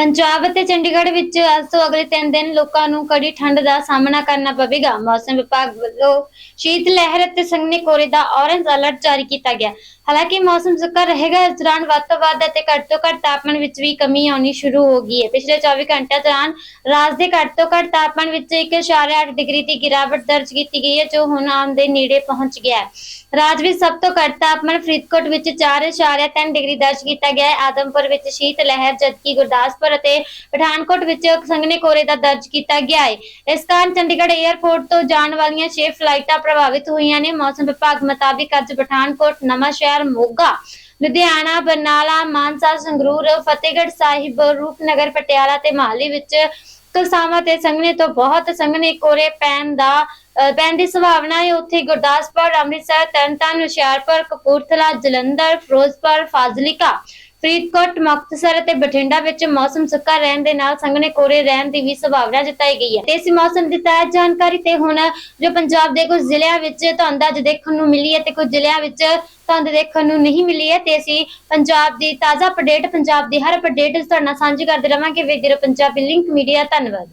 ਪੰਜਾਬ ਅਤੇ ਚੰਡੀਗੜ੍ਹ ਵਿੱਚ ਅੱਜ ਤੋਂ ਅਗਲੇ 3 ਦਿਨ ਲੋਕਾਂ ਨੂੰ ਕੜੀ ਠੰਡ ਦਾ ਸਾਹਮਣਾ ਕਰਨਾ ਪਵੇਗਾ। ਮੌਸਮ ਵਿਭਾਗ ਵੱਲੋਂ ਸ਼ੀਤ ਲਹਿਰ ਅਤੇ ਸੰਘਣੇ ਕੋਰੇ ਦਾ ਔਰੇਂਜ ਅਲਰਟ ਜਾਰੀ ਕੀਤਾ ਗਿਆ। ਹਾਲਾਂਕਿ ਮੌਸਮ ਸੁੱਕਾ ਰਹੇਗਾ। ਇਸ ਦੌਰਾਨ ਵੱਧ ਤੋਂ ਵੱਧ ਅਤੇ ਘੱਟ ਤੋਂ ਘੱਟ ਤਾਪਮਾਨ ਵਿੱਚ ਵੀ ਕਮੀ ਆਉਣੀ ਸ਼ੁਰੂ ਹੋ ਗਈ ਹੈ। ਪਿਛਲੇ 24 ਘੰਟਿਆਂ ਦੌਰਾਨ ਰਾਜ ਦੇ ਘੱਟ ਤੋਂ ਘੱਟ ਤਾਪਮਾਨ ਵਿੱਚ 1.8 ਡਿਗਰੀ ਦੀ ਗਿਰਾਵਟ ਦਰਜ ਕੀਤੀ ਗਈ ਹੈ, ਜੋ ਹੁਣ ਆਮ ਦੇ ਨੇੜੇ ਪਹੁੰਚ ਗਿਆ ਹੈ। ਰਾਜ ਵਿੱਚ ਸਭ ਤੋਂ ਘੱਟ ਤਾਪਮਾਨ ਫਰੀਦਕੋਟ ਵਿੱਚ 4.3 ਡਿਗਰੀ ਦਰਜ ਕੀਤਾ ਗਿਆ ਹੈ। ਆਦਮਪੁਰ ਵਿੱਚ ਸ਼ੀਤ ਲਹਿਰ ਜਦਕਿ ਗੁਰਦਾਸਪੁਰ ਅਤੇ ਪਠਾਨਕੋਟ ਵਿੱਚ ਸੰਘਣੇ ਕੋਰੇ ਦਾ ਦਰਜ ਕੀਤਾ ਗਿਆ ਹੈ ਇਸ ਕਾਰਨ ਚੰਡੀਗੜ੍ਹ 에ਅਰਪੋਰਟ ਤੋਂ ਜਾਣ ਵਾਲੀਆਂ 6 ਫਲਾਈਟਾਂ ਪ੍ਰਭਾਵਿਤ ਹੋਈਆਂ ਨੇ। ਮੌਸਮ ਵਿਭਾਗ ਮੁਤਾਬਿਕ ਅੱਜ ਪਠਾਨਕੋਟ ਨਵਾਂ ਸ਼ਹਿਰ ਮੋਗਾ, ਲੁਧਿਆਣਾ, ਬਰਨਾਲਾ, ਮਾਨਸਾ, ਸੰਗਰੂਰ, ਫਤਿਹਗੜ੍ਹ ਸਾਹਿਬ, ਰੂਪਨਗਰ, ਪਟਿਆਲਾ ਤੇ ਮਹਾਲੀ ਵਿੱਚ ਕਲਸਾਵਾਂ ਤੇ ਸੰਘਣੇ ਤੋਂ ਬਹੁਤ ਸੰਘਣੇ ਕੋਰੇ ਪੈਣ ਦਾ ਪੈਣ ਦੀ ਸੰਭਾਵਨਾ ਹੈ ਉੱਥੇ ਗੁਰਦਾਸਪੁਰ, ਅੰਮ੍ਰਿਤਸਰ, ਤਰਨਤਾਰਨ, ਹੁਸ਼ਿਆਰਪੁਰ, ਕਪੂਰਥਲਾ, ਜਲੰਧਰ, ਫਿਰੋਜ਼ਪੁਰ, ਫਾਜ਼ਿਲਕਾ ਫਰੀਦਕੋਟ, ਮੁਕਤਸਰ ਅਤੇ ਬਠਿੰਡਾ ਵਿੱਚ ਮੌਸਮ ਸੁੱਕਾ ਰਹਿਣ ਦੇ ਨਾਲ ਸੰਘਣੇ ਕੋਰੇ ਰਹਿਣ ਦੀ ਵੀ ਸੰਭਾਵਨਾ ਜਤਾਈ ਗਈ ਹੈ। ਤੇ ਇਸ ਮੌਸਮ ਦੀ ਤਾਜ਼ਾ ਜਾਣਕਾਰੀ ਤੇ ਹੁਣ ਜੋ ਪੰਜਾਬ ਦੇ ਕੁਝ ਜ਼ਿਲ੍ਹਿਆਂ ਵਿੱਚ ਧੁੰਦ ਅੱਜ ਦੇਖਣ ਨੂੰ ਮਿਲੀ ਹੈ ਤੇ ਕੁਝ ਜ਼ਿਲ੍ਹਿਆਂ ਵਿੱਚ ਧੁੰਦ ਦੇਖਣ ਨੂੰ ਨਹੀਂ ਮਿਲੀ ਹੈ ਤੇ ਅਸੀਂ ਪੰਜਾਬ ਦੀ ਤਾਜ਼ਾ ਅਪਡੇਟ ਪੰਜਾਬ ਦੀ ਹਰ ਅਪਡੇਟ ਤੁਹਾਡੇ ਨਾਲ ਸਾਂਝੀ ਕਰਦੇ ਰਵਾਂਗੇ। ਵੇਖਦੇ ਰਹੋ ਪੰਜਾਬੀ ਲਿੰਕ ਮੀਡੀਆ ਧੰਨਵਾਦ।